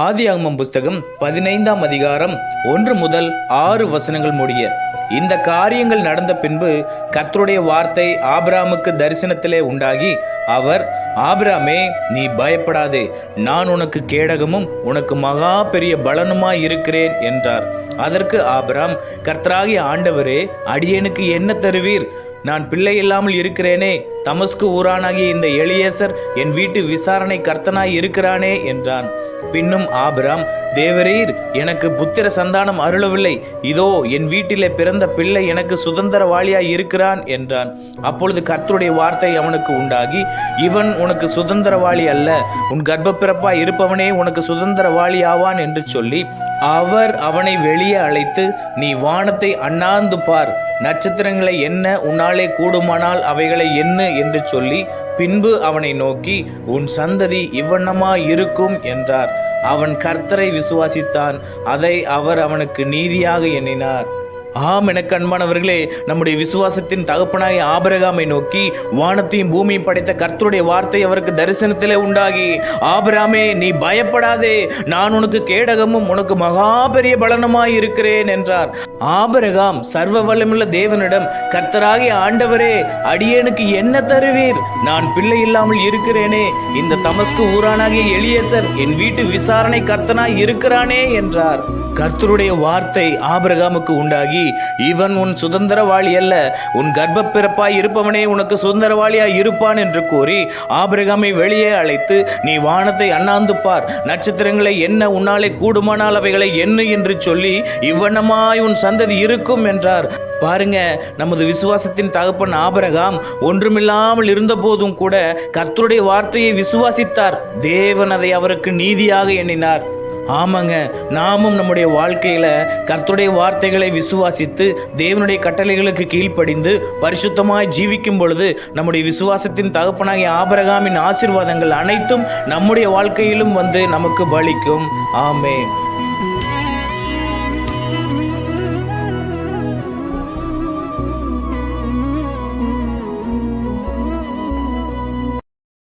ஆதி ஆதியாகமம் புஸ்தகம் பதினைந்தாம் அதிகாரம் ஒன்று முதல் ஆறு வசனங்கள் முடிய. இந்த காரியங்கள் நடந்த பின்பு கர்த்தருடைய வார்த்தை ஆபிராமுக்கு தரிசனத்திலே உண்டாகி அவர் ஆபிராமே நீ பயப்படாதே நான் உனக்கு கேடகமும் உனக்கு மகா பெரிய பலனுமாய் இருக்கிறேன் என்றார். அதற்கு ஆபிராம் கர்த்தராகிய ஆண்டவரே அடியேனுக்கு என்ன தருவீர்? நான் பிள்ளை இல்லாமல் இருக்கிறேனே தமஸ்கு ஊரானாகிய இந்த எளியேசர் என் வீட்டு விசாரணை கர்த்தனாய் இருக்கிறானே என்றான். பின்னும் ஆபிராம் தேவரீர் எனக்கு புத்திர சந்தானம் அருளவில்லை. இதோ என் வீட்டிலே பிறந்த பிள்ளை எனக்கு சுதந்திரவாளியாய் இருக்கிறான் என்றான். அப்பொழுது கர்த்தருடைய வார்த்தை அவனுக்கு உண்டாகி இவன் உனக்கு சுதந்திரவாளி அல்ல. உன் கர்ப்பப்பிறப்பாய் இருப்பவனே உனக்கு சுதந்திரவாளி ஆவான் என்று சொல்லி அவர் அவனை வெளியே அழைத்து நீ வானத்தை அண்ணாந்து பார். நட்சத்திரங்களை என்ன உன்னாலே கூடுமானால் அவைகளை எண்ணு என்று சொல்லி பின்பு அவனை நோக்கி உன் சந்ததி இவ்வண்ணமா இருக்கும் என்றார். அவன் கர்த்தரை விசுவாசித்தான். அதை அவர் அவனுக்கு நீதியாக எண்ணினார். ஆம் எனக்கு அன்பானவர்களே நம்முடைய விசுவாசத்தின் தகப்பனாய் ஆபரகாமை நோக்கி வானத்தையும் பூமியும் படைத்த கர்த்தருடைய வார்த்தை அவருக்கு தரிசனத்திலே உண்டாகி ஆபராமே நீ பயப்படாதே நான் உனக்கு கேடகமும் உனக்கு மகா பெரிய பலனுமாய் இருக்கிறேன் என்றார். ஆபரகாம் சர்வ வல்லமுள்ள தேவனிடம் கர்த்தராகிய ஆண்டவரே அடியேனுக்கு என்ன தருவீர்? நான் பிள்ளை இல்லாமல் இருக்கிறேனே. இந்த தமஸ்கு ஊரானாகிய எளியசர் என் வீட்டு விசாரணை கர்த்தனாய் இருக்கிறானே என்றார். கர்த்தருடைய வார்த்தை ஆபிரகாமுக்கு உண்டாகி இவன் உன் சுதந்திரவாளி அல்ல உன் கர்ப்பப்பிறப்பாய் இருப்பவனே உனக்கு சுதந்திரவாளியாய் இருப்பான் என்று கூறி ஆபிரகாமை வெளியே அழைத்து நீ வானத்தை அண்ணாந்து பார் நட்சத்திரங்களை என்ன உன்னாலே கூடுமானால் அவைகளை என்ன? என்று சொல்லி இவ்வண்ணமாய் உன் சந்ததி இருக்கும் என்றார். பாருங்க நமது விசுவாசத்தின் தகப்பன் ஆபரகாம் ஒன்றுமில்லாமல் இருந்தபோதும் கூட கர்த்தருடைய வார்த்தையை விசுவாசித்தார். தேவன் அதை அவருக்கு நீதியாக எண்ணினார். ஆமாங்க நாமும் நம்முடைய வாழ்க்கையில கர்த்தருடைய வார்த்தைகளை விசுவாசித்து தேவனுடைய கட்டளைகளுக்கு கீழ்ப்படிந்து பரிசுத்தமாய் ஜீவிக்கும் பொழுது நம்முடைய விசுவாசத்தின் தகப்பனாகிய ஆபரகாமின் ஆசிர்வாதங்கள் அனைத்தும் நம்முடைய வாழ்க்கையிலும் வந்து நமக்கு பலிக்கும். ஆமே